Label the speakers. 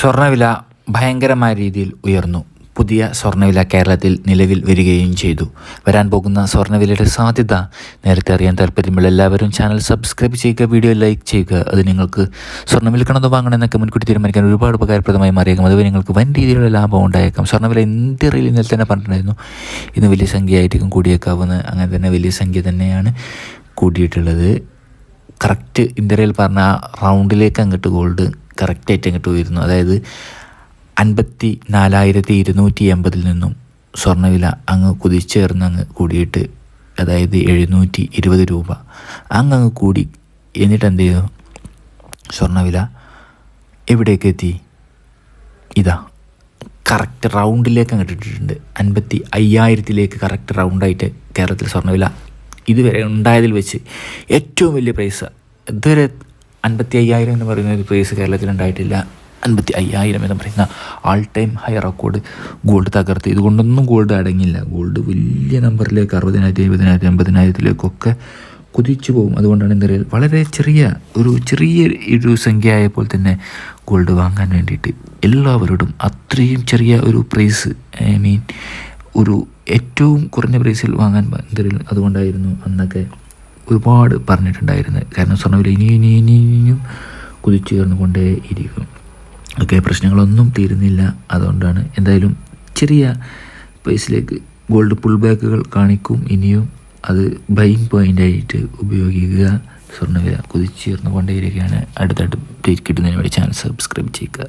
Speaker 1: സ്വർണവില ഭയങ്കരമായ രീതിയിൽ ഉയർന്നു. പുതിയ സ്വർണവില കേരളത്തിൽ നിലവിൽ വരികയും ചെയ്തു. വരാൻ പോകുന്ന സ്വർണവിലയുടെ സാധ്യത നേരത്തെ അറിയാൻ താല്പര്യമുള്ള എല്ലാവരും ചാനൽ സബ്സ്ക്രൈബ് ചെയ്യുക വീഡിയോ ലൈക്ക് ചെയ്യുക. അത് നിങ്ങൾക്ക് സ്വർണം വിൽക്കണമെന്നോ വാങ്ങണമെന്നൊക്കെ മുൻകൂട്ടി തീരുമാനിക്കാൻ ഒരുപാട് ഉപകാരപ്രദമായി മാറിയേക്കും. അതുവരെ നിങ്ങൾക്ക് വൻ രീതിയിലുള്ള ലാഭം ഉണ്ടായേക്കാം. സ്വർണവില ഇന്ത്യയിൽ ഇന്നലെ തന്നെ പറഞ്ഞിട്ടുണ്ടായിരുന്നു. ഇന്ന് വലിയ സംഖ്യ ആയിരിക്കും കൂടിയേക്കാവുന്നത്. അങ്ങനെ തന്നെ വലിയ സംഖ്യ തന്നെയാണ് കൂടിയിട്ടുള്ളത്. കറക്റ്റ് ഇന്ത്യയിൽ പറഞ്ഞ റൗണ്ടിലേക്ക് അങ്ങോട്ട് ഗോൾഡ് കറക്റ്റായിട്ട് അങ്ങോട്ട് ഉയരുന്നു അതായത് അൻപത്തി നാലായിരത്തി ഇരുന്നൂറ്റി എൺപതിൽ നിന്നും സ്വർണവില അങ്ങ് കുതിച്ചേർന്ന് അങ്ങ് കൂടിയിട്ട് അതായത് എഴുന്നൂറ്റി ഇരുപത് രൂപ അങ്ങ് അങ്ങ് കൂടി. എന്നിട്ട് എന്ത് ചെയ്തു? സ്വർണവില എവിടേക്ക് എത്തി? ഇതാ കറക്റ്റ് റൗണ്ടിലേക്ക് അങ്ങ് ഇട്ടിട്ടുണ്ട്. അൻപത്തി അയ്യായിരത്തിലേക്ക് കറക്റ്റ് റൗണ്ടായിട്ട് കേരളത്തിൽ സ്വർണവില ഇതുവരെ ഉണ്ടായതിൽ വെച്ച് ഏറ്റവും വലിയ പൈസ ഇതുവരെ അൻപത്തി അയ്യായിരം എന്ന് പറയുന്ന ഒരു പ്രൈസ് കേരളത്തിൽ ഉണ്ടായിട്ടില്ല അൻപത്തി അയ്യായിരം എന്ന് പറയുന്ന all time high record gold തകർത്ത്. ഇതുകൊണ്ടൊന്നും ഗോൾഡ് അടങ്ങില്ല. ഗോൾഡ് വലിയ നമ്പറിലേക്ക് അറുപതിനായിരത്തി എഴുപതിനായിരത്തി എൺപതിനായിരത്തിലേക്കൊക്കെ കുതിച്ചു പോകും. അതുകൊണ്ടാണ് എന്താ പറയുക വളരെ ചെറിയ ഒരു ചെറിയ ഒരു സംഖ്യ ആയപ്പോൾ തന്നെ ഗോൾഡ് വാങ്ങാൻ വേണ്ടിയിട്ട് എല്ലാവരോടും അത്രയും ചെറിയ ഒരു പ്രൈസ് ഐ മീൻ ഒരു ഏറ്റവും കുറഞ്ഞ പ്രൈസിൽ വാങ്ങാൻ എന്തെങ്കിലും അതുകൊണ്ടായിരുന്നു അന്നൊക്കെ ഒരുപാട് പറഞ്ഞിട്ടുണ്ടായിരുന്നത് കാരണം സ്വർണവില ഇനി ഇനി ഇനി ഇനിയും കുതിച്ചു കയറുന്നുകൊണ്ടേ ഇരിക്കും. ഒക്കെ പ്രശ്നങ്ങളൊന്നും തീരുന്നില്ല അതുകൊണ്ടാണ്. എന്തായാലും ചെറിയ പൈസയിലേക്ക് ഗോൾഡ് പുൾ ബാക്കുകൾ കാണിക്കും. ഇനിയും അത് ബൈങ് പോയിന്റായിട്ട് ഉപയോഗിക്കുക. സ്വർണവില ഇരിക്കുകയാണ് അടുത്തടുത്ത് കിട്ടുന്നതിന് വേണ്ടി ചാനൽ സബ്സ്ക്രൈബ് ചെയ്യുക.